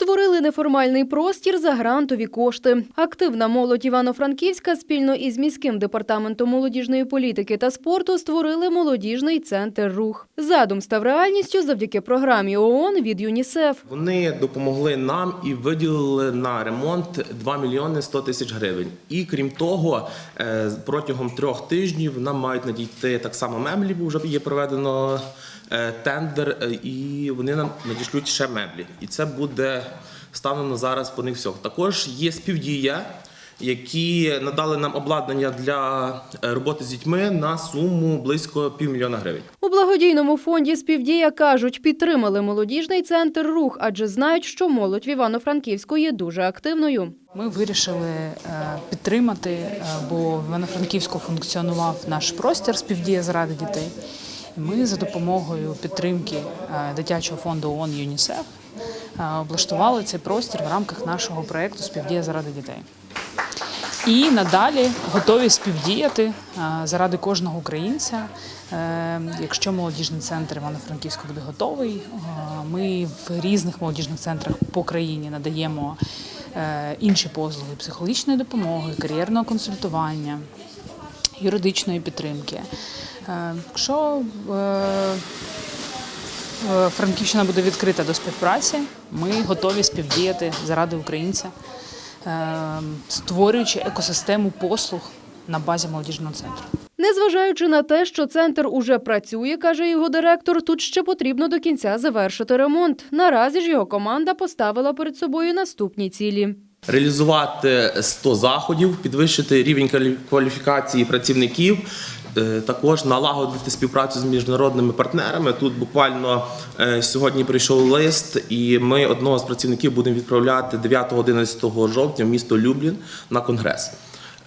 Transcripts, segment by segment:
Створили неформальний простір за грантові кошти. Активна молодь Івано-Франківська спільно із міським департаментом молодіжної політики та спорту створили молодіжний центр рух. Задум став реальністю завдяки програмі ООН від ЮНІСЕФ. Вони допомогли нам і виділили на ремонт 2 мільйони 100 тисяч гривень. І крім того, е, протягом трьох тижнів нам мають надійти так само меблі, бо вже є проведено е, тендер, е, і вони нам надішлють ще меблі. І це буде станом на зараз по них всього. Також є співдія. Які надали нам обладнання для е, роботи з дітьми на суму близько півмільйона гривень. У благодійному фонді співдія кажуть, підтримали молодіжний центр рух, адже знають, що молодь в Івано-Франківську є дуже активною. Ми вирішили е, підтримати, е, бо в Івано-Франківську функціонував наш простір співдія заради дітей. Ми за допомогою підтримки дитячого фонду ООН ЮНІСЕФ облаштували цей простір в рамках нашого проєкту Співдія заради дітей. І надалі готові співдіяти е, заради кожного українця. Е, Якщо молодіжний центр Івано-Франківську буде готовий, е, ми в різних молодіжних центрах по країні надаємо е, інші послуги психологічної допомоги, кар'єрного консультування, юридичної підтримки. Е, Якщо е, Е, Франківщина буде відкрита до співпраці. Ми готові співдіяти заради українця, е, створюючи екосистему послуг на базі молодіжного центру. Незважаючи на те, що центр уже працює, каже його директор, тут ще потрібно до кінця завершити ремонт. Наразі ж його команда поставила перед собою наступні цілі. реалізувати 100 заходів, підвищити рівень кваліфікації працівників. Е, Також налагодити співпрацю з міжнародними партнерами. Тут буквально е, сьогодні прийшов лист, і ми одного з працівників будемо відправляти 9-11 жовтня в місто Люблін на конгрес.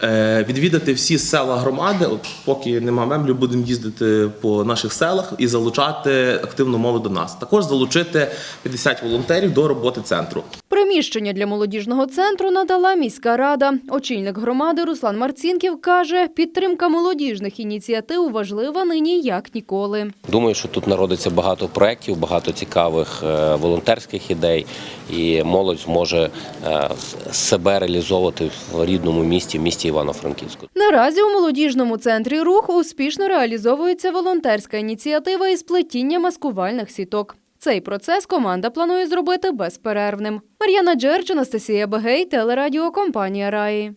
Е, Відвідати всі села громади. От поки нема меблів, будемо їздити по наших селах і залучати активну молодь до нас. Також залучити 50 волонтерів до роботи центру. Приміщення для молодіжного центру надала міська рада. Очільник громади Руслан Марцінків каже, підтримка молодіжних ініціатив важлива нині як ніколи. Думаю, що тут народиться багато проєктів, багато цікавих е, волонтерських ідей, і молодь зможе е, себе реалізовувати в рідному місті, в місті Івано-Франківську. Наразі у молодіжному центрі рух успішно реалізовується волонтерська ініціатива із плетіння маскувальних сіток. Цей процес команда планує зробити безперервним. Мар'яна Джерч, Анастасія Бегей, телерадіокомпанія Раї.